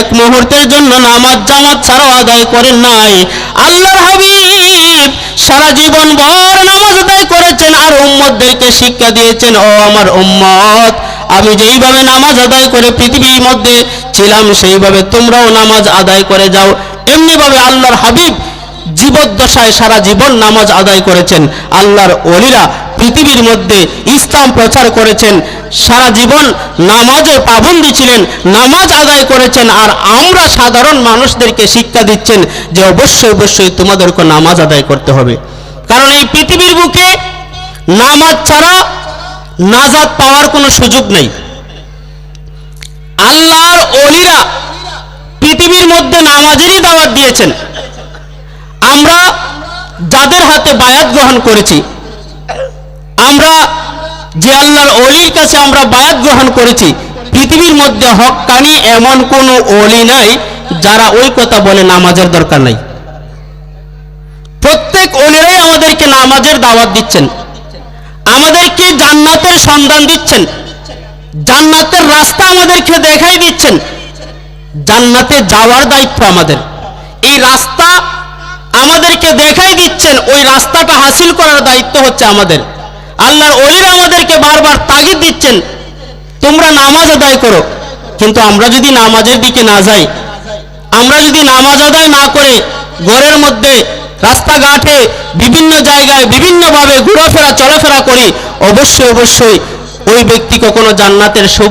এক মুহূর্তের জন্য নামাজ জামাত ছাড়াও আদায় করেন নাই। আল্লাহর হাবিব সারা জীবন ভর নামাজ আদায় করেছেন আর উম্মতদেরকে শিক্ষা দিয়েছেন, ও আমার উম্মত, আমি যেইভাবে নামাজ আদায় করে পৃথিবীর মধ্যে ছিলাম, সেইভাবে তোমরাও নামাজ আদায় করে যাও। এমনিভাবে আল্লাহর হাবিব জীবদ্দশায় সারা জীবন নামাজ আদায় করেছেন। আল্লাহর অলিরা পৃথিবীর মধ্যে ইসলাম প্রচার করেছেন, সারা জীবন নামাজে পাবন্দি ছিলেন, নামাজ আদায় করেছেন, আর আমরা সাধারণ মানুষদেরকে শিক্ষা দিচ্ছেন যে অবশ্যই অবশ্যই তোমাদেরকে নামাজ আদায় করতে হবে। কারণ এই পৃথিবীর বুকে নামাজ ছাড়া নাজাদ পাওয়ার কোনো সুযোগ নেই। আল্লাহর অলিরা পৃথিবীর মধ্যে নামাজেরই দাওয়াত দিয়েছেন। আমরা যাদের হাতে বায়াত গ্রহণ করেছি আমরা যে আল্লাহর অলির কাছে আমরা বায়াত গ্রহণ করেছি, পৃথিবীর মধ্যে হক্কানি এমন কোনো অলি নাই যারা ওই কথা বলে নামাজের দরকার নাই। প্রত্যেক অলিরাই আমাদেরকে নামাজের দাওয়াত দিচ্ছেন, আমাদেরকে জান্নাতের সন্ধান দিচ্ছেন, জান্নাতের রাস্তা আমাদেরকে দেখাই দিচ্ছেন, জান্নাতে যাওয়ার দায়িত্ব আমাদের। এই রাস্তা আমাদেরকে দেখাই দিচ্ছেন, ওই রাস্তাটা হাসিল করার দায়িত্ব হচ্ছে আমাদের। আল্লাহর অলিরা আমাদেরকে বারবার তাগিদ দিচ্ছেন, তোমরা নামাজ আদায় করো। কিন্তু আমরা যদি নামাজের দিকে না যাই, আমরা যদি নামাজ আদায় না করে ঘরের মধ্যে, রাস্তাঘাটে, বিভিন্ন জায়গায়, বিভিন্নভাবে ঘোরাফেরা, চলাফেরা করি, অবশ্যই অবশ্যই ওই ব্যক্তি কখনো জান্নাতের সুখ